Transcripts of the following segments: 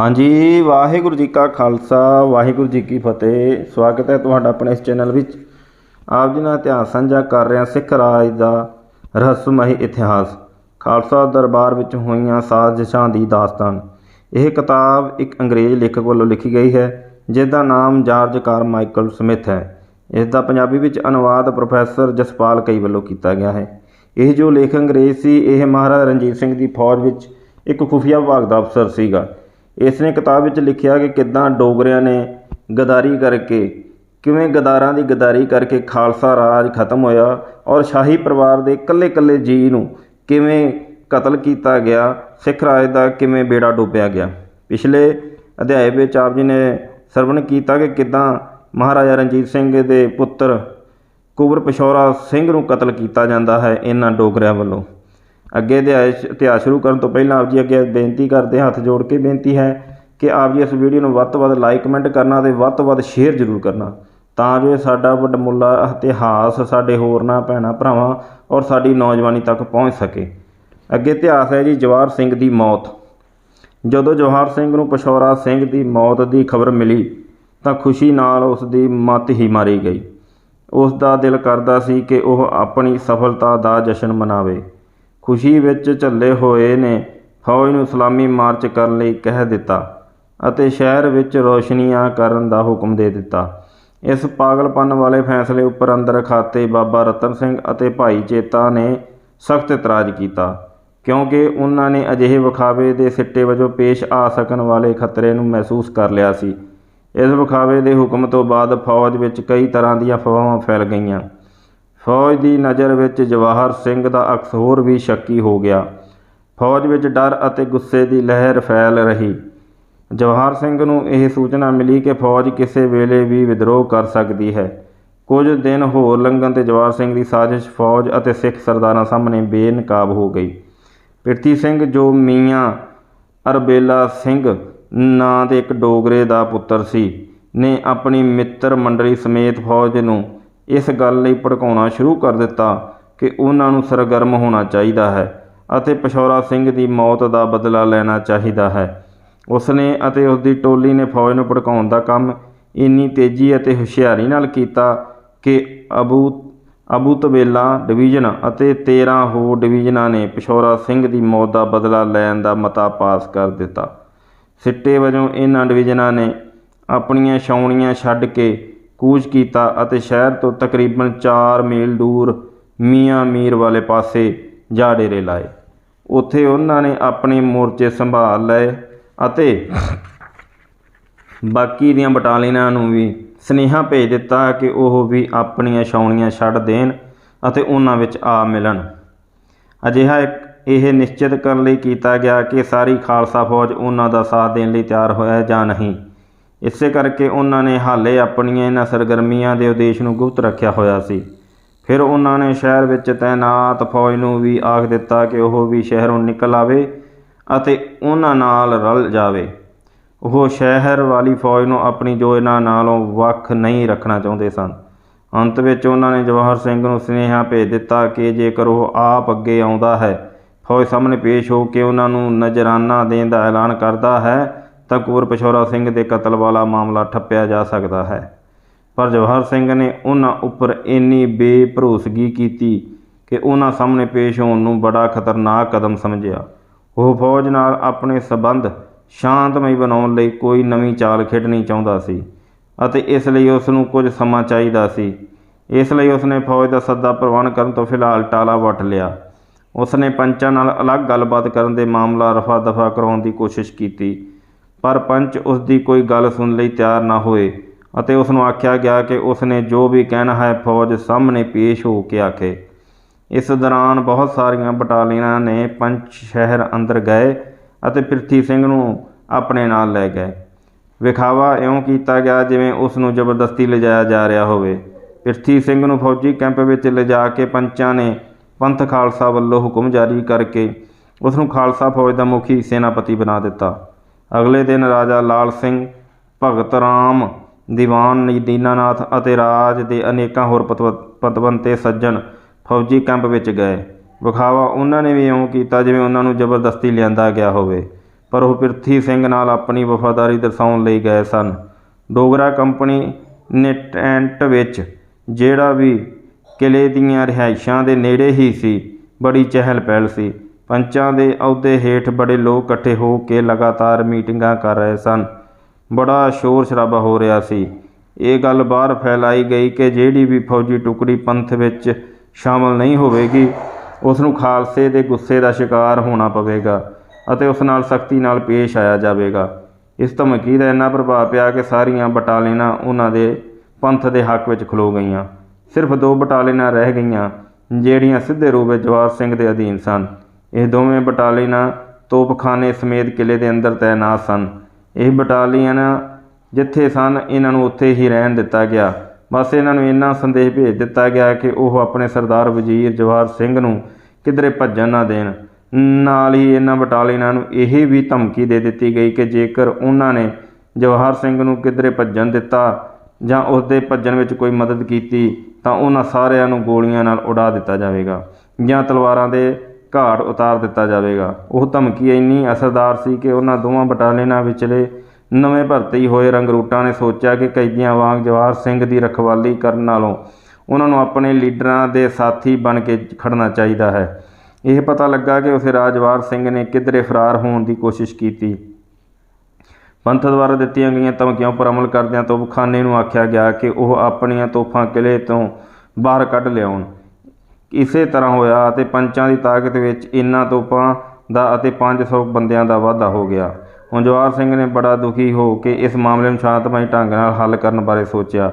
ਹਾਂਜੀ, ਵਾਹਿਗੁਰੂ ਜੀ ਕਾ ਖਾਲਸਾ, ਵਾਹਿਗੁਰੂ ਜੀ ਕੀ ਫਤਿਹ। ਸਵਾਗਤ ਹੈ ਤੁਹਾਡਾ ਆਪਣੇ ਇਸ ਚੈਨਲ ਵਿੱਚ। ਆਪ ਜੀ ਨਾਲ ਇਤਿਹਾਸ ਸਾਂਝਾ ਕਰ ਰਿਹਾ ਸਿੱਖ ਰਾਜ ਦਾ ਰਹੱਸਮਈ ਇਤਿਹਾਸ। ਖਾਲਸਾ ਦਰਬਾਰ ਵਿੱਚ ਹੋਈਆਂ ਸਾਜ਼ਿਸ਼ਾਂ ਦੀ ਦਾਸਤਾਨ। ਇਹ ਕਿਤਾਬ ਇੱਕ ਅੰਗਰੇਜ਼ ਲੇਖਕ ਵੱਲੋਂ ਲਿਖੀ ਗਈ ਹੈ ਜਿਸ ਦਾ ਨਾਮ ਜਾਰਜ ਕਾਰ ਮਾਈਕਲ ਸਮਿਥ ਹੈ। ਇਸ ਦਾ ਪੰਜਾਬੀ ਵਿੱਚ ਅਨੁਵਾਦ ਪ੍ਰੋਫੈਸਰ ਜਸਪਾਲ ਕਈ ਵੱਲੋਂ ਕੀਤਾ ਗਿਆ ਹੈ। ਇਹ ਜੋ ਲੇਖਕ ਅੰਗਰੇਜ਼ ਸੀ, ਇਹ ਮਹਾਰਾਜਾ ਰਣਜੀਤ ਸਿੰਘ ਦੀ ਫੌਜ ਵਿੱਚ ਇੱਕ ਖੁਫੀਆ ਵਿਭਾਗ ਦਾ ਅਫਸਰ ਸੀਗਾ। ਇਸ ਨੇ ਕਿਤਾਬ ਵਿੱਚ ਲਿਖਿਆ ਕਿ ਕਿੱਦਾਂ ਡੋਗਰਿਆਂ ਨੇ ਗਦਾਰੀ ਕਰਕੇ, ਕਿਵੇਂ ਗਦਾਰਾਂ ਦੀ ਗਦਾਰੀ ਕਰਕੇ ਖਾਲਸਾ ਰਾਜ ਖਤਮ ਹੋਇਆ ਔਰ ਸ਼ਾਹੀ ਪਰਿਵਾਰ ਦੇ ਇਕੱਲੇ-ਇਕੱਲੇ ਜੀ ਨੂੰ ਕਿਵੇਂ ਕਤਲ ਕੀਤਾ ਗਿਆ, ਸਿੱਖ ਰਾਜ ਦਾ ਕਿਵੇਂ ਬੇੜਾ ਡੁੱਬਿਆ ਗਿਆ। ਪਿਛਲੇ ਅਧਿਆਏ ਵਿੱਚ ਆਪ ਜੀ ਨੇ ਸਰਵਣ ਕੀਤਾ ਕਿ ਕਿੱਦਾਂ ਮਹਾਰਾਜਾ ਰਣਜੀਤ ਸਿੰਘ ਦੇ ਪੁੱਤਰ ਕੁਬਰ ਪਿਸ਼ੌਰਾ ਸਿੰਘ ਨੂੰ ਕਤਲ ਕੀਤਾ ਜਾਂਦਾ ਹੈ ਇਹਨਾਂ ਡੋਗਰਿਆਂ ਵੱਲੋਂ। ਅੱਗੇ ਦੇ ਇਤਿਹਾਸ ਸ਼ੁਰੂ ਕਰਨ ਤੋਂ ਪਹਿਲਾਂ ਆਪ ਜੀ ਅੱਗੇ ਬੇਨਤੀ ਕਰਦੇ, ਹੱਥ ਜੋੜ ਕੇ ਬੇਨਤੀ ਹੈ ਕਿ ਆਪ ਜੀ ਇਸ ਵੀਡੀਓ ਨੂੰ ਵੱਧ ਤੋਂ ਵੱਧ ਲਾਈਕ, ਕਮੈਂਟ ਕਰਨਾ ਅਤੇ ਵੱਧ ਤੋਂ ਵੱਧ ਸ਼ੇਅਰ ਜ਼ਰੂਰ ਕਰਨਾ ਤਾਂ ਜੋ ਸਾਡਾ ਵੱਡਮੁੱਲਾ ਇਤਿਹਾਸ, ਸਾਡੇ ਹੋਰਨਾਂ ਭੈਣਾਂ ਭਰਾਵਾਂ ਔਰ ਸਾਡੀ ਨੌਜਵਾਨੀ ਤੱਕ ਪਹੁੰਚ ਸਕੇ। ਅੱਗੇ ਇਤਿਹਾਸ ਹੈ ਜੀ ਜਵਾਹਰ ਸਿੰਘ ਦੀ ਮੌਤ। ਜਦੋਂ ਜਵਾਹਰ ਸਿੰਘ ਨੂੰ ਪਸ਼ੌਰਾ ਸਿੰਘ ਦੀ ਮੌਤ ਦੀ ਖਬਰ ਮਿਲੀ ਤਾਂ ਖੁਸ਼ੀ ਨਾਲ ਉਸ ਦੀ ਮੱਤ ਹੀ ਮਾਰੀ ਗਈ। ਉਸ ਦਾ ਦਿਲ ਕਰਦਾ ਸੀ ਕਿ ਉਹ ਆਪਣੀ ਸਫਲਤਾ ਦਾ ਜਸ਼ਨ ਮਨਾਵੇ। ਖੁਸ਼ੀ ਵਿੱਚ ਝੱਲੇ ਹੋਏ ਨੇ, ਫੌਜ ਨੂੰ ਸਲਾਮੀ ਮਾਰਚ ਕਰਨ ਲਈ ਕਹਿ ਦਿੱਤਾ ਅਤੇ ਸ਼ਹਿਰ ਵਿੱਚ ਰੋਸ਼ਨੀਆਂ ਕਰਨ ਦਾ ਹੁਕਮ ਦੇ ਦਿੱਤਾ। ਇਸ ਪਾਗਲਪਨ ਵਾਲੇ ਫੈਸਲੇ ਉੱਪਰ ਅੰਦਰ ਖਾਤੇ ਬਾਬਾ ਰਤਨ ਸਿੰਘ ਅਤੇ ਭਾਈ ਚੇਤਾ ਨੇ ਸਖਤ ਇਤਰਾਜ਼ ਕੀਤਾ, ਕਿਉਂਕਿ ਉਹਨਾਂ ਨੇ ਅਜਿਹੇ ਵਿਖਾਵੇ ਦੇ ਸਿੱਟੇ ਵਜੋਂ ਪੇਸ਼ ਆ ਸਕਣ ਵਾਲੇ ਖਤਰੇ ਨੂੰ ਮਹਿਸੂਸ ਕਰ ਲਿਆ ਸੀ। ਇਸ ਵਿਖਾਵੇ ਦੇ ਹੁਕਮ ਤੋਂ ਬਾਅਦ ਫੌਜ ਵਿੱਚ ਕਈ ਤਰ੍ਹਾਂ ਦੀਆਂ ਅਫਵਾਹਾਂ ਫੈਲ ਗਈਆਂ। ਫੌਜ ਦੀ ਨਜ਼ਰ ਵਿੱਚ ਜਵਾਹਰ ਸਿੰਘ ਦਾ ਅਕਸ ਹੋਰ ਵੀ ਸ਼ੱਕੀ ਹੋ ਗਿਆ। ਫੌਜ ਵਿੱਚ ਡਰ ਅਤੇ ਗੁੱਸੇ ਦੀ ਲਹਿਰ ਫੈਲ ਰਹੀ। ਜਵਾਹਰ ਸਿੰਘ ਨੂੰ ਇਹ ਸੂਚਨਾ ਮਿਲੀ ਕਿ ਫੌਜ ਕਿਸੇ ਵੇਲੇ ਵੀ ਵਿਦਰੋਹ ਕਰ ਸਕਦੀ ਹੈ। ਕੁਝ ਦਿਨ ਹੋਰ ਲੰਘਣ ਤੇ ਜਵਾਹਰ ਸਿੰਘ ਦੀ ਸਾਜ਼ਿਸ਼ ਫੌਜ ਅਤੇ ਸਿੱਖ ਸਰਦਾਰਾਂ ਸਾਹਮਣੇ ਬੇਨਕਾਬ ਹੋ ਗਈ। ਪਿਰਥੀ ਸਿੰਘ ਜੋ ਮੀਆਂ ਅਰਬੇਲਾ ਸਿੰਘ ਨਾਂ ਦੇ ਇੱਕ ਡੋਗਰੇ ਦਾ ਪੁੱਤਰ ਸੀ, ਨੇ ਆਪਣੀ ਮਿੱਤਰ ਮੰਡਲੀ ਸਮੇਤ ਫੌਜ ਨੂੰ ਇਸ ਗੱਲ ਲਈ ਭੜਕਾਉਣਾ ਸ਼ੁਰੂ ਕਰ ਦਿੱਤਾ ਕਿ ਉਹਨਾਂ ਨੂੰ ਸਰਗਰਮ ਹੋਣਾ ਚਾਹੀਦਾ ਹੈ ਅਤੇ ਪਸ਼ੌਰਾ ਸਿੰਘ ਦੀ ਮੌਤ ਦਾ ਬਦਲਾ ਲੈਣਾ ਚਾਹੀਦਾ ਹੈ। ਉਸਨੇ ਅਤੇ ਉਸ ਦੀ ਟੋਲੀ ਨੇ ਫੌਜ ਨੂੰ ਭੜਕਾਉਣ ਦਾ ਕੰਮ ਇੰਨੀ ਤੇਜ਼ੀ ਅਤੇ ਹੁਸ਼ਿਆਰੀ ਨਾਲ ਕੀਤਾ ਕਿ ਅਬੂ ਅਬੂ ਤਬੇਲਾ ਡਿਵੀਜ਼ਨ ਅਤੇ 13 ਹੋਰ ਡਿਵੀਜ਼ਨਾਂ ਨੇ ਪਸ਼ੌਰਾ ਸਿੰਘ ਦੀ ਮੌਤ ਦਾ ਬਦਲਾ ਲੈਣ ਦਾ ਮਤਾ ਪਾਸ ਕਰ ਦਿੱਤਾ। ਸਿੱਟੇ ਵਜੋਂ ਇਹਨਾਂ ਡਿਵੀਜ਼ਨਾਂ ਨੇ ਆਪਣੀਆਂ ਛਾਉਣੀਆਂ ਛੱਡ ਕੇ ਕੂਚ ਕੀਤਾ ਅਤੇ ਸ਼ਹਿਰ ਤੋਂ ਤਕਰੀਬਨ 4 ਮੀਲ ਦੂਰ ਮੀਆਂ ਮੀਰ ਵਾਲੇ ਪਾਸੇ ਜਾ ਡੇਰੇ ਲਾਏ। ਉੱਥੇ ਉਹਨਾਂ ਨੇ ਆਪਣੇ ਮੋਰਚੇ ਸੰਭਾਲ ਲਏ ਅਤੇ ਬਾਕੀ ਦੀਆਂ ਬਟਾਲੀਨਾਂ ਨੂੰ ਵੀ ਸਨੇਹਾ ਭੇਜ ਦਿੱਤਾ ਕਿ ਉਹ ਵੀ ਆਪਣੀਆਂ ਛਾਉਣੀਆਂ ਛੱਡ ਦੇਣ ਅਤੇ ਉਹਨਾਂ ਵਿੱਚ ਆ ਮਿਲਣ। ਅਜਿਹਾ ਇੱਕ ਇਹ ਨਿਸ਼ਚਿਤ ਕਰਨ ਲਈ ਕੀਤਾ ਗਿਆ ਕਿ ਸਾਰੀ ਖਾਲਸਾ ਫੌਜ ਉਹਨਾਂ ਦਾ ਸਾਥ ਦੇਣ ਲਈ ਤਿਆਰ ਹੋਇਆ ਜਾਂ ਨਹੀਂ। ਇਸੇ ਕਰਕੇ ਉਹਨਾਂ ਨੇ ਹਾਲੇ ਆਪਣੀਆਂ ਇਹਨਾਂ ਸਰਗਰਮੀਆਂ ਦੇ ਉਦੇਸ਼ ਨੂੰ ਗੁਪਤ ਰੱਖਿਆ ਹੋਇਆ ਸੀ। ਫਿਰ ਉਹਨਾਂ ਨੇ ਸ਼ਹਿਰ ਵਿੱਚ ਤਾਇਨਾਤ ਫੌਜ ਨੂੰ ਵੀ ਆਖ ਦਿੱਤਾ ਕਿ ਉਹ ਵੀ ਸ਼ਹਿਰੋਂ ਨਿਕਲ ਆਵੇ ਅਤੇ ਉਹਨਾਂ ਨਾਲ ਰਲ ਜਾਵੇ। ਉਹ ਸ਼ਹਿਰ ਵਾਲੀ ਫੌਜ ਨੂੰ ਆਪਣੀ ਯੋਜਨਾ ਨਾਲੋਂ ਵੱਖ ਨਹੀਂ ਰੱਖਣਾ ਚਾਹੁੰਦੇ ਸਨ। ਅੰਤ ਵਿੱਚ ਉਹਨਾਂ ਨੇ ਜਵਾਹਰ ਸਿੰਘ ਨੂੰ ਸੁਨੇਹਾ ਭੇਜ ਦਿੱਤਾ ਕਿ ਜੇਕਰ ਉਹ ਆਪ ਅੱਗੇ ਆਉਂਦਾ ਹੈ, ਫੌਜ ਸਾਹਮਣੇ ਪੇਸ਼ ਹੋ ਕੇ ਉਹਨਾਂ ਨੂੰ ਨਜ਼ਰਾਨਾ ਦੇਣ ਦਾ ਐਲਾਨ ਕਰਦਾ ਹੈ ਤਾਂ ਕੁਵਰ ਪਸ਼ੌਰਾ ਸਿੰਘ ਦੇ ਕਤਲ ਵਾਲਾ ਮਾਮਲਾ ਠੱਪਿਆ ਜਾ ਸਕਦਾ ਹੈ। ਪਰ ਜਵਾਹਰ ਸਿੰਘ ਨੇ ਉਹਨਾਂ ਉੱਪਰ ਇੰਨੀ ਬੇਭਰੋਸਗੀ ਕੀਤੀ ਕਿ ਉਹਨਾਂ ਸਾਹਮਣੇ ਪੇਸ਼ ਹੋਣ ਨੂੰ ਬੜਾ ਖਤਰਨਾਕ ਕਦਮ ਸਮਝਿਆ। ਉਹ ਫੌਜ ਨਾਲ ਆਪਣੇ ਸਬੰਧ ਸ਼ਾਂਤਮਈ ਬਣਾਉਣ ਲਈ ਕੋਈ ਨਵੀਂ ਚਾਲ ਖੇਡਣੀ ਚਾਹੁੰਦਾ ਸੀ ਅਤੇ ਇਸ ਲਈ ਉਸ ਨੂੰ ਕੁਝ ਸਮਾਂ ਚਾਹੀਦਾ ਸੀ। ਇਸ ਲਈ ਉਸ ਨੇ ਫੌਜ ਦਾ ਸੱਦਾ ਪ੍ਰਵਾਨ ਕਰਨ ਤੋਂ ਫਿਲਹਾਲ ਟਾਲਾ ਵੱਟ ਲਿਆ। ਉਸ ਨੇ ਪੰਚਾਂ ਨਾਲ ਅਲੱਗ ਗੱਲਬਾਤ ਕਰਨ ਦੇ ਮਾਮਲਾ ਰਫਾ ਦਫਾ ਕਰਾਉਣ ਦੀ ਕੋਸ਼ਿਸ਼ ਕੀਤੀ। ਪਰ ਪੰਚ ਉਸ ਦੀ ਕੋਈ ਗੱਲ ਸੁਣਨ ਲਈ ਤਿਆਰ ਨਾ ਹੋਏ ਅਤੇ ਉਸ ਨੂੰ ਆਖਿਆ ਗਿਆ ਕਿ ਉਸ ਨੇ ਜੋ ਵੀ ਕਹਿਣਾ ਹੈ ਫੌਜ ਸਾਹਮਣੇ ਪੇਸ਼ ਹੋ ਕੇ ਆਖੇ। ਇਸ ਦੌਰਾਨ ਬਹੁਤ ਸਾਰੀਆਂ ਬਟਾਲੀਅਨਾਂ ਨੇ ਪੰਚ ਸ਼ਹਿਰ ਅੰਦਰ ਗਏ ਅਤੇ ਪ੍ਰਿਥੀ ਸਿੰਘ ਨੂੰ ਆਪਣੇ ਨਾਲ ਲੈ ਗਏ। ਵਿਖਾਵਾ ਇਉਂ ਕੀਤਾ ਗਿਆ ਜਿਵੇਂ ਉਸ ਨੂੰ ਜ਼ਬਰਦਸਤੀ ਲਿਜਾਇਆ ਜਾ ਰਿਹਾ ਹੋਵੇ। ਪ੍ਰਿਥੀ ਸਿੰਘ ਨੂੰ ਫੌਜੀ ਕੈਂਪ ਵਿੱਚ ਲਿਜਾ ਕੇ ਪੰਚਾਂ ਨੇ ਪੰਥ ਖਾਲਸਾ ਵੱਲੋਂ ਹੁਕਮ ਜਾਰੀ ਕਰਕੇ ਉਸ ਨੂੰ ਖਾਲਸਾ ਫੌਜ ਦਾ ਮੁਖੀ ਸੈਨਾਪਤੀ ਬਣਾ ਦਿੱਤਾ। ਅਗਲੇ ਦਿਨ ਰਾਜਾ ਲਾਲ ਸਿੰਘ ਭਗਤ ਰਾਮ, ਦੀਵਾਨ ਦੀਨਾਨਾਥ ਅਤੇ ਰਾਜ ਦੇ ਅਨੇਕਾਂ ਹੋਰ ਪਤਵ- ਪਤਵੰਤੇ ਸੱਜਣ ਫੌਜੀ ਕੈਂਪ ਵਿੱਚ ਗਏ। ਵਿਖਾਵਾ ਉਹਨਾਂ ਨੇ ਵੀ ਇਉਂ ਕੀਤਾ ਜਿਵੇਂ ਉਹਨਾਂ ਨੂੰ ਜ਼ਬਰਦਸਤੀ ਲਿਆਂਦਾ ਗਿਆ ਹੋਵੇ, ਪਰ ਉਹ ਪਿਰਥੀ ਸਿੰਘ ਨਾਲ ਆਪਣੀ ਵਫਾਦਾਰੀ ਦਰਸਾਉਣ ਲਈ ਗਏ ਸਨ। ਡੋਗਰਾ ਕੰਪਨੀ ਨੇ ਟੈਂਟ ਵਿੱਚ ਜਿਹੜਾ ਵੀ ਕਿਲੇ ਦੀਆਂ ਰਿਹਾਇਸ਼ਾਂ ਦੇ ਨੇੜੇ ਹੀ ਸੀ, ਬੜੀ ਚਹਿਲ ਪਹਿਲ ਸੀ। ਪੰਚਾਂ ਦੇ ਅਹੁਦੇ ਹੇਠ ਬੜੇ ਲੋਕ ਇਕੱਠੇ ਹੋ ਕੇ ਲਗਾਤਾਰ ਮੀਟਿੰਗਾਂ ਕਰ ਰਹੇ ਸਨ। ਬੜਾ ਸ਼ੋਰ ਸ਼ਰਾਬਾ ਹੋ ਰਿਹਾ ਸੀ। ਇਹ ਗੱਲ ਬਾਹਰ ਫੈਲਾਈ ਗਈ ਕਿ ਜਿਹੜੀ ਵੀ ਫੌਜੀ ਟੁਕੜੀ ਪੰਥ ਵਿੱਚ ਸ਼ਾਮਲ ਨਹੀਂ ਹੋਵੇਗੀ ਉਸ ਨੂੰ ਖਾਲਸੇ ਦੇ ਗੁੱਸੇ ਦਾ ਸ਼ਿਕਾਰ ਹੋਣਾ ਪਵੇਗਾ ਅਤੇ ਉਸ ਨਾਲ ਸਖਤੀ ਨਾਲ ਪੇਸ਼ ਆਇਆ ਜਾਵੇਗਾ। ਇਸ ਧਮਕੀ ਦਾ ਇੰਨਾ ਪ੍ਰਭਾਵ ਪਿਆ ਕਿ ਸਾਰੀਆਂ ਬਟਾਲੀਨਾਂ ਉਹਨਾਂ ਦੇ ਪੰਥ ਦੇ ਹੱਕ ਵਿੱਚ ਖਲੋ ਗਈਆਂ। ਸਿਰਫ ਦੋ ਬਟਾਲੀਨਾਂ ਰਹਿ ਗਈਆਂ, ਜਿਹੜੀਆਂ ਸਿੱਧੇ ਰੂਪ ਵਿੱਚ ਜਵਾਹਰ ਸਿੰਘ ਦੇ ਅਧੀਨ ਸਨ। ਇਹ ਦੋਵੇਂ ਬਟਾਲੀਨਾਂ ਤੋਪਖਾਨੇ ਸਮੇਤ ਕਿਲੇ ਦੇ ਅੰਦਰ ਤੈਨਾਤ ਸਨ। ਇਹ ਬਟਾਲੀਅਨ ਜਿੱਥੇ ਸਨ, ਇਹਨਾਂ ਨੂੰ ਉੱਥੇ ਹੀ ਰਹਿਣ ਦਿੱਤਾ ਗਿਆ। ਬਸ ਇਹਨਾਂ ਨੂੰ ਇੰਨਾ ਸੰਦੇਸ਼ ਭੇਜ ਦਿੱਤਾ ਗਿਆ ਕਿ ਉਹ ਆਪਣੇ ਸਰਦਾਰ ਵਜ਼ੀਰ ਜਵਾਹਰ ਸਿੰਘ ਨੂੰ ਕਿਧਰੇ ਭੱਜਣ ਨਾ ਦੇਣ। ਨਾਲ ਹੀ ਇਹਨਾਂ ਬਟਾਲੀਨਾਂ ਨੂੰ ਇਹ ਵੀ ਧਮਕੀ ਦੇ ਦਿੱਤੀ ਗਈ ਕਿ ਜੇਕਰ ਉਹਨਾਂ ਨੇ ਜਵਾਹਰ ਸਿੰਘ ਨੂੰ ਕਿਧਰੇ ਭੱਜਣ ਦਿੱਤਾ ਜਾਂ ਉਸ ਦੇ ਭੱਜਣ ਵਿੱਚ ਕੋਈ ਮਦਦ ਕੀਤੀ, ਤਾਂ ਉਹਨਾਂ ਸਾਰਿਆਂ ਨੂੰ ਗੋਲੀਆਂ ਨਾਲ ਉਡਾ ਦਿੱਤਾ ਜਾਵੇਗਾ। ਜਾਂ ਤਲਵਾਰਾਂ ਦੇ ਘਾਟ ਉਤਾਰ ਦਿੱਤਾ ਜਾਵੇਗਾ। ਉਹ ਧਮਕੀ ਇੰਨੀ ਅਸਰਦਾਰ ਸੀ ਕਿ ਉਹਨਾਂ ਦੋਵਾਂ ਬਟਾਲੀਨਾਂ ਵਿਚਲੇ ਨਵੇਂ ਭਰਤੀ ਹੋਏ ਰੰਗਰੂਟਾਂ ਨੇ ਸੋਚਿਆ ਕਿ ਕੈਦੀਆਂ ਵਾਂਗ ਜਵਾਹਰ ਸਿੰਘ ਦੀ ਰਖਵਾਲੀ ਕਰਨ ਨਾਲੋਂ ਉਹਨਾਂ ਨੂੰ ਆਪਣੇ ਲੀਡਰਾਂ ਦੇ ਸਾਥੀ ਬਣ ਕੇ ਖੜਨਾ ਚਾਹੀਦਾ ਹੈ। ਇਹ ਪਤਾ ਲੱਗਾ ਕਿ ਉਸੇ ਰਾਜਵਾਰ ਸਿੰਘ ਨੇ ਕਿਧਰੇ ਫਰਾਰ ਹੋਣ ਦੀ ਕੋਸ਼ਿਸ਼ ਕੀਤੀ। ਪੰਥ ਦੁਆਰਾ ਦਿੱਤੀਆਂ ਗਈਆਂ ਧਮਕੀਆਂ ਉੱਪਰ ਅਮਲ ਕਰਦਿਆਂ ਤੋਪਖਾਨੇ ਨੂੰ ਆਖਿਆ ਗਿਆ ਕਿ ਉਹ ਆਪਣੀਆਂ ਤੋਪਾਂ ਕਿਲੇ ਤੋਂ ਬਾਹਰ ਕੱਢ ਲਿਆਉਣ। ਇਸੇ ਤਰ੍ਹਾਂ ਹੋਇਆ ਅਤੇ ਪੰਚਾਂ ਦੀ ਤਾਕਤ ਵਿੱਚ ਇਨ੍ਹਾਂ ਤੋਪਾਂ ਦਾ ਅਤੇ 500 ਬੰਦਿਆਂ ਦਾ ਵਾਧਾ ਹੋ ਗਿਆ। ਹੁਣ ਜਵਾਹਰ ਸਿੰਘ ਨੇ ਬੜਾ ਦੁਖੀ ਹੋ ਕੇ ਇਸ ਮਾਮਲੇ ਨੂੰ ਸ਼ਾਂਤਮਈ ਢੰਗ ਨਾਲ ਹੱਲ ਕਰਨ ਬਾਰੇ ਸੋਚਿਆ।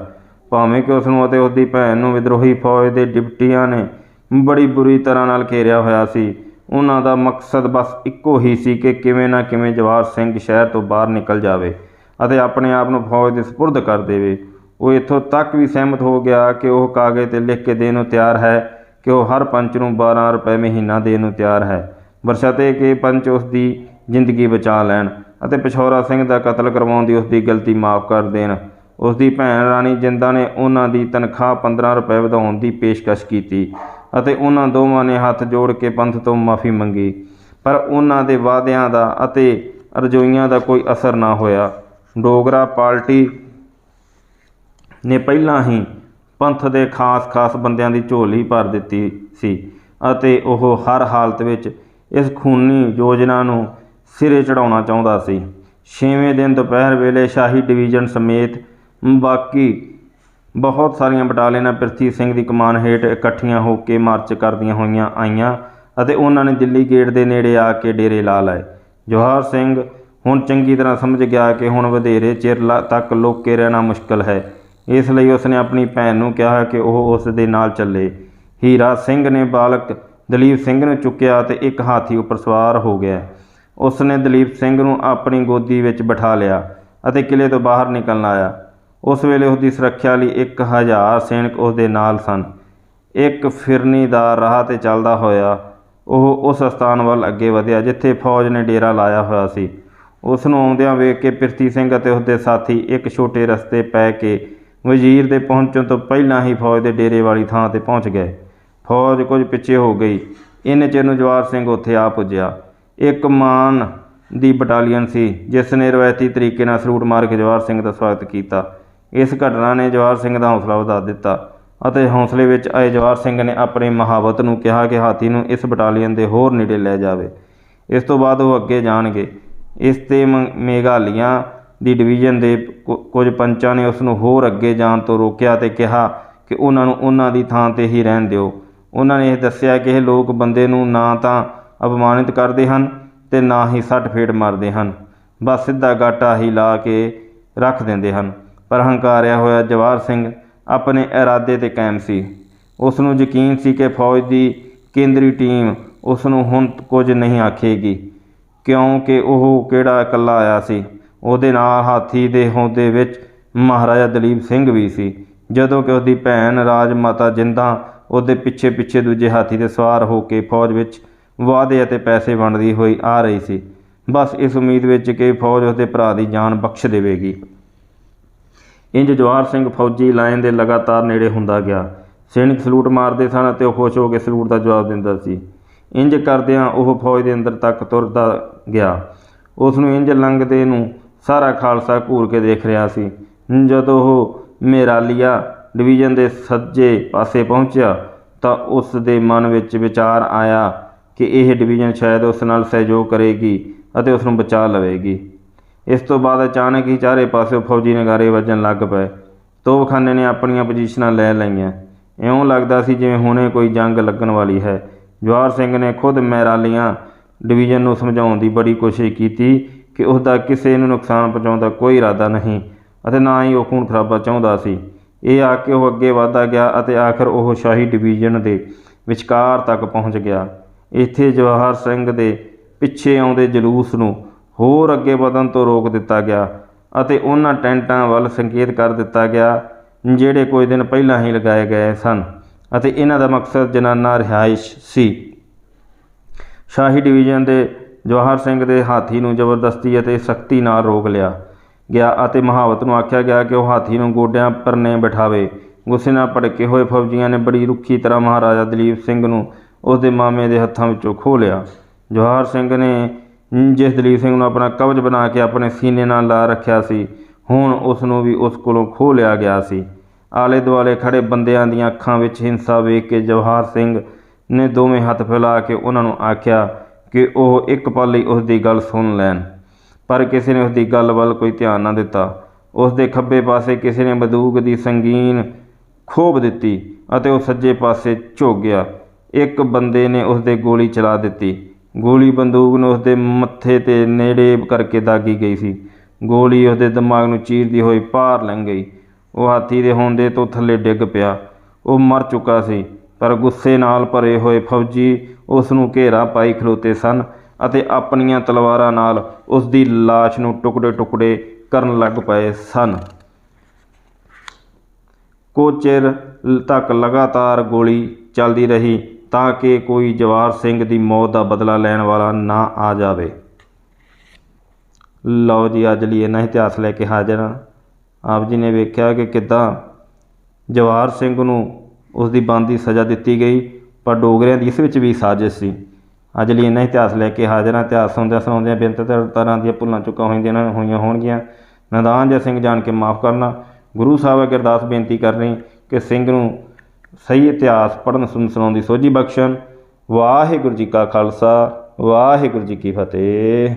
ਭਾਵੇਂ ਕਿ ਉਸ ਨੂੰ ਅਤੇ ਉਸ ਦੀ ਭੈਣ ਨੂੰ ਵਿਦਰੋਹੀ ਫੌਜ ਦੇ ਡਿਪਟੀਆਂ ਨੇ ਬੜੀ ਬੁਰੀ ਤਰ੍ਹਾਂ ਨਾਲ ਘੇਰਿਆ ਹੋਇਆ ਸੀ। ਉਹਨਾਂ ਦਾ ਮਕਸਦ ਬਸ ਇੱਕੋ ਹੀ ਸੀ ਕਿ ਕਿਵੇਂ ਨਾ ਕਿਵੇਂ ਜਵਾਹਰ ਸਿੰਘ ਸ਼ਹਿਰ ਤੋਂ ਬਾਹਰ ਨਿਕਲ ਜਾਵੇ ਅਤੇ ਆਪਣੇ ਆਪ ਨੂੰ ਫੌਜ ਦੇ ਸਪੁਰਦ ਕਰ ਦੇਵੇ। ਉਹ ਇੱਥੋਂ ਤੱਕ ਵੀ ਸਹਿਮਤ ਹੋ ਗਿਆ ਕਿ ਉਹ ਕਾਗਜ਼ ਤੇ ਲਿਖ ਕੇ ਦੇਣ ਨੂੰ ਤਿਆਰ ਹੈ ਕਿ ਉਹ ਹਰ ਪੰਚ ਨੂੰ 12 ਰੁਪਏ ਮਹੀਨਾ ਦੇਣ ਨੂੰ ਤਿਆਰ ਹੈ? ਬਰਸ਼ਤੇ ਕਿ ਪੰਚ ਉਸ ਦੀ ਜ਼ਿੰਦਗੀ ਬਚਾ ਲੈਣ ਅਤੇ ਪਿਛੌਰਾ ਸਿੰਘ ਦਾ ਕਤਲ ਕਰਵਾਉਣ ਦੀ ਉਸ ਦੀ ਗਲਤੀ ਮਾਫ ਕਰ ਦੇਣ। ਉਸ ਦੀ ਭੈਣ ਰਾਣੀ ਜਿੰਦਾ ਨੇ ਉਹਨਾਂ ਦੀ ਤਨਖਾਹ 15 ਰੁਪਏ ਵਧਾਉਣ ਦੀ ਪੇਸ਼ਕਸ਼ ਕੀਤੀ ਅਤੇ ਉਹਨਾਂ ਦੋਵਾਂ ਨੇ ਹੱਥ ਜੋੜ ਕੇ ਪੰਥ ਤੋਂ ਮਾਫੀ ਮੰਗੀ। ਪਰ ਉਹਨਾਂ ਦੇ ਵਾਅਦਿਆਂ ਦਾ ਅਤੇ ਰਜੋਈਆਂ ਦਾ ਕੋਈ ਅਸਰ ਨਾ ਹੋਇਆ। ਡੋਗਰਾ ਪਾਰਟੀ ਨੇ ਪਹਿਲਾਂ ਹੀ ਪੰਥ ਦੇ ਖਾਸ-ਖਾਸ ਬੰਦਿਆਂ ਦੀ ਝੋਲੀ ਭਰ ਦਿੱਤੀ ਸੀ ਅਤੇ ਉਹ ਹਰ ਹਾਲਤ ਵਿੱਚ ਇਸ ਖੂਨੀ ਯੋਜਨਾ ਨੂੰ ਸਿਰੇ ਚੜਾਉਣਾ ਚਾਹੁੰਦਾ ਸੀ। ਛੇਵੇਂ ਦਿਨ ਦੁਪਹਿਰ ਵੇਲੇ ਸ਼ਾਹੀ ਡਿਵੀਜ਼ਨ ਸਮੇਤ ਬਾਕੀ ਬਹੁਤ ਸਾਰੀਆਂ ਬਟਾਲੀਅਨਾਂ ਪ੍ਰਿਥੀ ਸਿੰਘ ਦੀ ਕਮਾਨ ਹੇਠ ਇਕੱਠੀਆਂ ਹੋ ਕੇ ਮਾਰਚ ਕਰਦੀਆਂ ਹੋਈਆਂ ਆਈਆਂ ਅਤੇ ਉਹਨਾਂ ਨੇ ਦਿੱਲੀ ਗੇਟ ਦੇ ਨੇੜੇ ਆ ਕੇ ਡੇਰੇ ਲਾ ਲਏ। ਜਵਾਹਰ ਸਿੰਘ ਹੁਣ ਚੰਗੀ ਤਰ੍ਹਾਂ ਸਮਝ ਗਿਆ ਕਿ ਹੁਣ ਵਧੇਰੇ ਚਿਰ ਲ- ਤੱਕ ਲੋਕੇ ਰਹਿਣਾ ਮੁਸ਼ਕਲ ਹੈ। ਇਸ ਲਈ ਉਸਨੇ ਆਪਣੀ ਭੈਣ ਨੂੰ ਕਿਹਾ ਕਿ ਉਹ ਉਸ ਦੇ ਨਾਲ ਚੱਲੇ। ਹੀਰਾ ਸਿੰਘ ਨੇ ਬਾਲਕ ਦਲੀਪ ਸਿੰਘ ਨੂੰ ਚੁੱਕਿਆ ਤੇ ਇੱਕ ਹਾਥੀ ਉੱਪਰ ਸਵਾਰ ਹੋ ਗਿਆ। ਉਸਨੇ ਦਲੀਪ ਸਿੰਘ ਨੂੰ ਆਪਣੀ ਗੋਦੀ ਵਿੱਚ ਬਿਠਾ ਲਿਆ ਅਤੇ ਕਿਲੇ ਤੋਂ ਬਾਹਰ ਨਿਕਲਣ ਆਇਆ। ਉਸ ਵੇਲੇ ਉਸ ਦੀ ਸੁਰੱਖਿਆ ਲਈ 1000 ਸੈਨਿਕ ਉਸ ਦੇ ਨਾਲ ਸਨ। ਇੱਕ ਫਿਰਨੀ ਦਾ ਰਾਹ ਤੇ ਚੱਲਦਾ ਹੋਇਆ ਉਹ ਉਸ ਸਥਾਨ ਵੱਲ ਅੱਗੇ ਵਧਿਆ ਜਿੱਥੇ ਫੌਜ ਨੇ ਡੇਰਾ ਲਾਇਆ ਹੋਇਆ ਸੀ। ਉਸ ਨੂੰ ਆਉਂਦਿਆਂ ਵੇਖ ਕੇ ਪਿਰਤੀ ਸਿੰਘ ਅਤੇ ਉਸ ਦੇ ਸਾਥੀ ਇੱਕ ਛੋਟੇ ਰਸਤੇ ਪੈ ਕੇ ਵਜ਼ੀਰ ਦੇ ਪਹੁੰਚਣ ਤੋਂ ਪਹਿਲਾਂ ਹੀ ਫੌਜ ਦੇ ਡੇਰੇ ਵਾਲੀ ਥਾਂ ਤੇ ਪਹੁੰਚ ਗਏ। ਫੌਜ ਕੁਝ ਪਿੱਛੇ ਹੋ ਗਈ। ਇੰਨੇ ਚਿਰ ਨੂੰ ਜਵਾਰ ਸਿੰਘ ਉੱਥੇ ਆ ਪੁੱਜਿਆ। ਇੱਕ ਮਾਨ ਦੀ ਬਟਾਲੀਅਨ ਸੀ, ਜਿਸ ਨੇ ਰਵਾਇਤੀ ਤਰੀਕੇ ਨਾਲ ਸਲੂਟ ਮਾਰ ਕੇ ਜਵਾਰ ਸਿੰਘ ਦਾ ਸਵਾਗਤ ਕੀਤਾ। ਇਸ ਘਟਨਾ ਨੇ ਜਵਾਰ ਸਿੰਘ ਦਾ ਹੌਸਲਾ ਵਧਾ ਦਿੱਤਾ ਅਤੇ ਹੌਸਲੇ ਵਿੱਚ ਆਏ ਜਵਾਰ ਸਿੰਘ ਨੇ ਆਪਣੇ ਮਹਾਵਤ ਨੂੰ ਕਿਹਾ ਕਿ ਹਾਥੀ ਨੂੰ ਇਸ ਬਟਾਲੀਅਨ ਦੇ ਹੋਰ ਨੇੜੇ ਲੈ ਜਾਵੇ। ਇਸ ਤੋਂ ਬਾਅਦ ਉਹ ਅੱਗੇ ਜਾਣਗੇ। ਇਸ ਤੇ ਮ- ਮੇਘਾਲਿਆ ਦੀ ਡਿਵੀਜ਼ਨ ਦੇ ਕੁ- ਕੁਝ ਪੰਚਾਂ ਨੇ ਉਸ ਨੂੰ ਹੋਰ ਅੱਗੇ ਜਾਣ ਤੋਂ ਰੋਕਿਆ ਤੇ ਕਿਹਾ ਕਿ ਉਹਨਾਂ ਨੂੰ ਉਹਨਾਂ ਦੀ ਥਾਂ ਤੇ ਹੀ ਰਹਿਣ ਦਿਓ। ਉਹਨਾਂ ਨੇ ਇਹ ਦੱਸਿਆ ਕਿ ਇਹ ਲੋਕ ਬੰਦੇ ਨੂੰ ਨਾ ਤਾਂ ਅਪਮਾਨਿਤ ਕਰਦੇ ਹਨ ਤੇ ਨਾ ਹੀ ਸੱਟ ਫੇਟ ਮਾਰਦੇ ਹਨ। ਬਸ ਸਿੱਧਾ ਗਾਟਾ ਹੀ ਲਾ ਕੇ ਰੱਖ ਦਿੰਦੇ ਹਨ। ਪਰ ਹੰਕਾਰਿਆ ਹੋਇਆ ਜਵਾਹਰ ਸਿੰਘ ਆਪਣੇ ਇਰਾਦੇ ਤੇ ਕਾਇਮ ਸੀ। ਉਸ ਨੂੰ ਯਕੀਨ ਸੀ ਕਿ ਫੌਜ ਦੀ ਕੇਂਦਰੀ ਟੀਮ ਉਸ ਨੂੰ ਹੁਣ ਕੁਝ ਨਹੀਂ ਆਖੇਗੀ, ਕਿਉਂਕਿ ਉਹ ਕਿਹੜਾ ਇਕੱਲਾ ਆਇਆ ਸੀ। ਉਹਦੇ ਨਾਲ ਹਾਥੀ ਦੇ ਹੌਦੇ ਵਿੱਚ ਮਹਾਰਾਜਾ ਦਲੀਪ ਸਿੰਘ ਵੀ ਸੀ। ਜਦੋਂ ਕਿ ਉਹਦੀ ਭੈਣ ਰਾਜ ਮਾਤਾ ਜਿੰਦਾ ਉਹਦੇ ਪਿੱਛੇ ਪਿੱਛੇ ਦੂਜੇ ਹਾਥੀ ਤੇ ਸਵਾਰ ਹੋ ਕੇ ਫੌਜ ਵਿੱਚ ਵਾਅਦੇ ਅਤੇ ਪੈਸੇ ਵੰਡਦੀ ਹੋਈ ਆ ਰਹੀ ਸੀ। ਬਸ ਇਸ ਉਮੀਦ ਵਿੱਚ ਕਿ ਫੌਜ ਉਸਦੇ ਭਰਾ ਦੀ ਜਾਨ ਬਖਸ਼ ਦੇਵੇਗੀ। ਇੰਜ ਜਵਾਹਰ ਸਿੰਘ ਫੌਜੀ ਲਾਈਨ ਦੇ ਲਗਾਤਾਰ ਨੇੜੇ ਹੁੰਦਾ ਗਿਆ। ਸੈਨਿਕ ਸਲੂਟ ਮਾਰਦੇ ਸਨ ਅਤੇ ਉਹ ਖੁਸ਼ ਹੋ ਕੇ ਸਲੂਟ ਦਾ ਜਵਾਬ ਦਿੰਦਾ ਸੀ। ਇੰਜ ਕਰਦਿਆਂ ਉਹ ਫੌਜ ਦੇ ਅੰਦਰ ਤੱਕ ਤੁਰਦਾ ਗਿਆ। ਉਸ ਨੂੰ ਇੰਜ ਲੰਘਦੇ ਨੂੰ ਸਾਰਾ ਖਾਲਸਾ ਘੂਰ ਕੇ ਦੇਖ ਰਿਹਾ ਸੀ। ਜਦੋਂ ਉਹ ਮੇਰਾਲੀਆ ਡਿਵੀਜ਼ਨ ਦੇ ਸੱਜੇ ਪਾਸੇ ਪਹੁੰਚਿਆ ਤਾਂ ਉਸ ਦੇ ਮਨ ਵਿੱਚ ਵਿਚਾਰ ਆਇਆ ਕਿ ਇਹ ਡਿਵੀਜ਼ਨ ਸ਼ਾਇਦ ਉਸ ਨਾਲ ਸਹਿਯੋਗ ਕਰੇਗੀ ਅਤੇ ਉਸ ਨੂੰ ਬਚਾ ਲਵੇਗੀ। ਇਸ ਤੋਂ ਬਾਅਦ ਅਚਾਨਕ ਹੀ ਚਾਰੇ ਪਾਸੇ ਫੌਜੀ ਨਗਾਰੇ ਵੱਜਣ ਲੱਗ ਪਏ। ਤੋਪਖਾਨੇ ਨੇ ਆਪਣੀਆਂ ਪੋਜੀਸ਼ਨਾਂ ਲੈ ਲਈਆਂ। ਇਉਂ ਲੱਗਦਾ ਸੀ ਜਿਵੇਂ ਹੁਣੇ ਕੋਈ ਜੰਗ ਲੱਗਣ ਵਾਲੀ ਹੈ। ਜਵਾਹਰ ਸਿੰਘ ਨੇ ਖੁਦ ਮੈਰਾਲੀਆਂ ਡਿਵੀਜ਼ਨ ਨੂੰ ਸਮਝਾਉਣ ਦੀ ਬੜੀ ਕੋਸ਼ਿਸ਼ ਕੀਤੀ ਕਿ ਉਸ ਦਾ ਕਿਸੇ ਨੂੰ ਨੁਕਸਾਨ ਪਹੁੰਚਾਉਣ ਦਾ ਕੋਈ ਇਰਾਦਾ ਨਹੀਂ ਅਤੇ ਨਾ ਹੀ ਉਹ ਖੂਨ ਖਰਾਬਾ ਚਾਹੁੰਦਾ ਸੀ। ਇਹ ਆ ਕੇ ਉਹ ਅੱਗੇ ਵਧਦਾ ਗਿਆ ਅਤੇ ਆਖਰ ਉਹ ਸ਼ਾਹੀ ਡਿਵੀਜ਼ਨ ਦੇ ਵਿਚਕਾਰ ਤੱਕ ਪਹੁੰਚ ਗਿਆ। ਇੱਥੇ ਜਵਾਹਰ ਸਿੰਘ ਦੇ ਪਿੱਛੇ ਆਉਂਦੇ ਜਲੂਸ ਨੂੰ ਹੋਰ ਅੱਗੇ ਵਧਣ ਤੋਂ ਰੋਕ ਦਿੱਤਾ ਗਿਆ ਅਤੇ ਉਹਨਾਂ ਟੈਂਟਾਂ ਵੱਲ ਸੰਕੇਤ ਕਰ ਦਿੱਤਾ ਗਿਆ, ਜਿਹੜੇ ਕੁਝ ਦਿਨ ਪਹਿਲਾਂ ਹੀ ਲਗਾਏ ਗਏ ਸਨ ਅਤੇ ਇਹਨਾਂ ਦਾ ਮਕਸਦ ਜਨਾਨਾ ਰਿਹਾਇਸ਼ ਸੀ। ਸ਼ਾਹੀ ਡਿਵੀਜ਼ਨ ਦੇ ਜਵਾਹਰ ਸਿੰਘ ਦੇ ਹਾਥੀ ਨੂੰ ਜ਼ਬਰਦਸਤੀ ਅਤੇ ਸਖਤੀ ਨਾਲ ਰੋਕ ਲਿਆ ਗਿਆ ਅਤੇ ਮਹਾਵਤ ਨੂੰ ਆਖਿਆ ਗਿਆ ਕਿ ਉਹ ਹਾਥੀ ਨੂੰ ਗੋਡਿਆਂ ਪਰਨੇ ਬਿਠਾਵੇ। ਗੁੱਸੇ ਨਾਲ ਭੜਕੇ ਹੋਏ ਫੌਜੀਆਂ ਨੇ ਬੜੀ ਰੁੱਖੀ ਤਰ੍ਹਾਂ ਮਹਾਰਾਜਾ ਦਲੀਪ ਸਿੰਘ ਨੂੰ ਉਸ ਦੇ ਮਾਮੇ ਦੇ ਹੱਥਾਂ ਵਿੱਚੋਂ ਖੋਹ ਲਿਆ। ਜਵਾਹਰ ਸਿੰਘ ਨੇ ਜਿਸ ਦਲੀਪ ਸਿੰਘ ਨੂੰ ਆਪਣਾ ਕਵਚ ਬਣਾ ਕੇ ਆਪਣੇ ਸੀਨੇ ਨਾਲ ਲਾ ਰੱਖਿਆ ਸੀ, ਹੁਣ ਉਸ ਨੂੰ ਵੀ ਉਸ ਕੋਲੋਂ ਖੋਹ ਲਿਆ ਗਿਆ ਸੀ। ਆਲੇ ਦੁਆਲੇ ਖੜੇ ਬੰਦਿਆਂ ਦੀਆਂ ਅੱਖਾਂ ਵਿੱਚ ਹਿੰਸਾ ਵੇਖ ਕੇ ਜਵਾਹਰ ਸਿੰਘ ਨੇ ਦੋਵੇਂ ਹੱਥ ਫੈਲਾ ਕੇ ਉਹਨਾਂ ਨੂੰ ਆਖਿਆ ਕਿ ਉਹ ਇੱਕ ਪਲ ਲਈ ਉਸ ਦੀ ਗੱਲ ਸੁਣ ਲੈਣ। ਪਰ ਕਿਸੇ ਨੇ ਉਸ ਦੀ ਗੱਲ ਵੱਲ ਕੋਈ ਧਿਆਨ ਨਾ ਦਿੱਤਾ। ਉਸ ਦੇ ਖੱਬੇ ਪਾਸੇ ਕਿਸੇ ਨੇ ਬੰਦੂਕ ਦੀ ਸੰਗੀਨ ਖੋਬ ਦਿੱਤੀ ਅਤੇ ਉਹ ਸੱਜੇ ਪਾਸੇ ਝੁਕ ਗਿਆ। ਇੱਕ ਬੰਦੇ ਨੇ ਉਸ ਦੇ ਗੋਲੀ ਚਲਾ ਦਿੱਤੀ। ਗੋਲੀ ਬੰਦੂਕ ਨੂੰ ਉਸ ਦੇ ਮੱਥੇ ਤੇ ਨੇੜੇ ਕਰਕੇ ਦਾਗੀ ਗਈ ਸੀ। ਗੋਲੀ ਉਸ ਦੇ ਦਿਮਾਗ ਨੂੰ ਚੀਰਦੀ ਹੋਈ ਪਾਰ ਲੰਘ ਗਈ। ਉਹ ਹਾਥੀ ਦੇ ਹੁੰਦੇ ਤੋਂ ਥੱਲੇ ਡਿੱਗ ਪਿਆ। ਉਹ ਮਰ ਚੁੱਕਾ ਸੀ, ਪਰ ਗੁੱਸੇ ਨਾਲ ਭਰੇ ਹੋਏ ਫੌਜੀ ਉਸ ਨੂੰ ਘੇਰਾ ਪਾਈ ਖਲੋਤੇ ਸਨ ਅਤੇ ਆਪਣੀਆਂ ਤਲਵਾਰਾਂ ਨਾਲ ਉਸ ਦੀ ਲਾਸ਼ ਨੂੰ ਟੁਕੜੇ-ਟੁਕੜੇ ਕਰਨ ਲੱਗ ਪਏ ਸਨ। ਕੁਝ ਚਿਰ ਤੱਕ ਲਗਾਤਾਰ ਗੋਲੀ ਚੱਲਦੀ ਰਹੀ ਤਾਂ ਕਿ ਕੋਈ ਜਵਾਰ ਸਿੰਘ ਦੀ ਮੌਤ ਦਾ ਬਦਲਾ ਲੈਣ ਵਾਲਾ ਨਾ ਆ ਜਾਵੇ। ਲਓ ਜੀ, ਅੱਜ ਲਈ ਇਹਨਾਂ ਇਤਿਹਾਸ ਲੈ ਕੇ ਹਾਜ਼ਰ ਹਾਂ। ਆਪ ਜੀ ਨੇ ਵੇਖਿਆ ਕਿ ਕਿੱਦਾਂ ਜਵਾਹਰ ਸਿੰਘ ਨੂੰ ਉਸ ਦੀ ਬਣਦੀ ਸਜ਼ਾ ਦਿੱਤੀ ਗਈ ਪਰ ਡੋਗਰਿਆਂ ਦੀ ਇਸ ਵਿੱਚ ਵੀ ਸਾਜ਼ਿਸ਼ ਸੀ। ਅੱਜ ਲਈ ਇਹਨਾਂ ਇਤਿਹਾਸ ਲੈ ਕੇ ਹਾਜ਼ਰਾਂ ਇਤਿਹਾਸ ਸੁਣਦਿਆਂ ਸੁਣਾਉਂਦਿਆਂ ਬੇਨਤੀ ਤੇ ਤਰ੍ਹਾਂ ਦੀਆਂ ਭੁੱਲਾਂ ਚੁੱਕਾਂ ਹੋਈਆਂ ਹੋਈਆਂ ਹੋਣਗੀਆਂ। ਨਦਾਨ ਜਾਂ ਸਿੰਘ ਜਾਣ ਕੇ ਮਾਫ ਕਰਨਾ। ਗੁਰੂ ਸਾਹਿਬ ਅੱਗੇ ਅਰਦਾਸ ਬੇਨਤੀ ਕਰਨੀ ਕਿ ਸਿੰਘ ਨੂੰ ਸਹੀ ਇਤਿਹਾਸ ਪੜ੍ਹਨ ਸੁਣ ਸੁਣਾਉਣ ਦੀ ਸੋਝੀ ਬਖਸ਼ਣ। ਵਾਹਿਗੁਰੂ ਜੀ ਕਾ ਖਾਲਸਾ, ਵਾਹਿਗੁਰੂ ਜੀ ਕੀ ਫਤਿਹ।